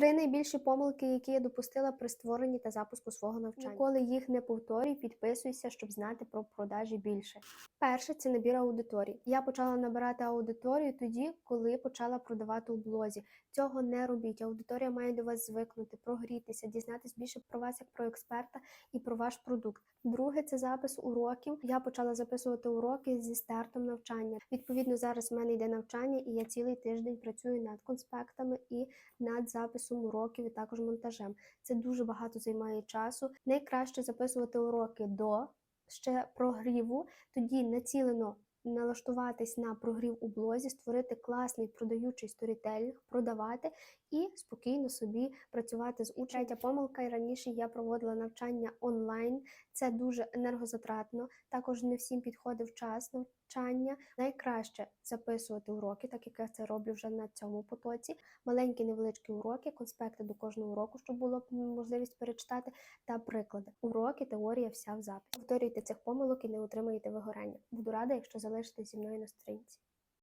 Три найбільші помилки, які я допустила при створенні та запуску свого навчання. Ніколи їх не повторюй, підписуйся, щоб знати про продажі більше. Перше це набір аудиторії. Я почала набирати аудиторію тоді, коли почала продавати у блозі. Цього не робіть. Аудиторія має до вас звикнути, прогрітися, дізнатись більше про вас як про експерта і про ваш продукт. Друге це запис уроків. Я почала записувати уроки зі стартом навчання. Відповідно, зараз в мене йде навчання, і я цілий тиждень працюю над конспектами і над записом уроків і також монтажем. Це дуже багато займає часу. Найкраще записувати уроки до ще прогріву, тоді націлено налаштуватись на прогрів у блозі, створити класний продаючий сторітелінг, продавати і спокійно собі працювати з учнями. Третя помилка, і раніше я проводила навчання онлайн. Це дуже енергозатратно. Також не всім підходив час навчання. Найкраще записувати уроки, так як я це роблю вже на цьому потоці. Маленькі невеличкі уроки, конспекти до кожного уроку, щоб було можливість перечитати, та приклади. Уроки, теорія, вся в записі. Повторюйте цих помилок і не отримаєте вигорання. Буду рада, якщо залишитесь зі мною на сторінці.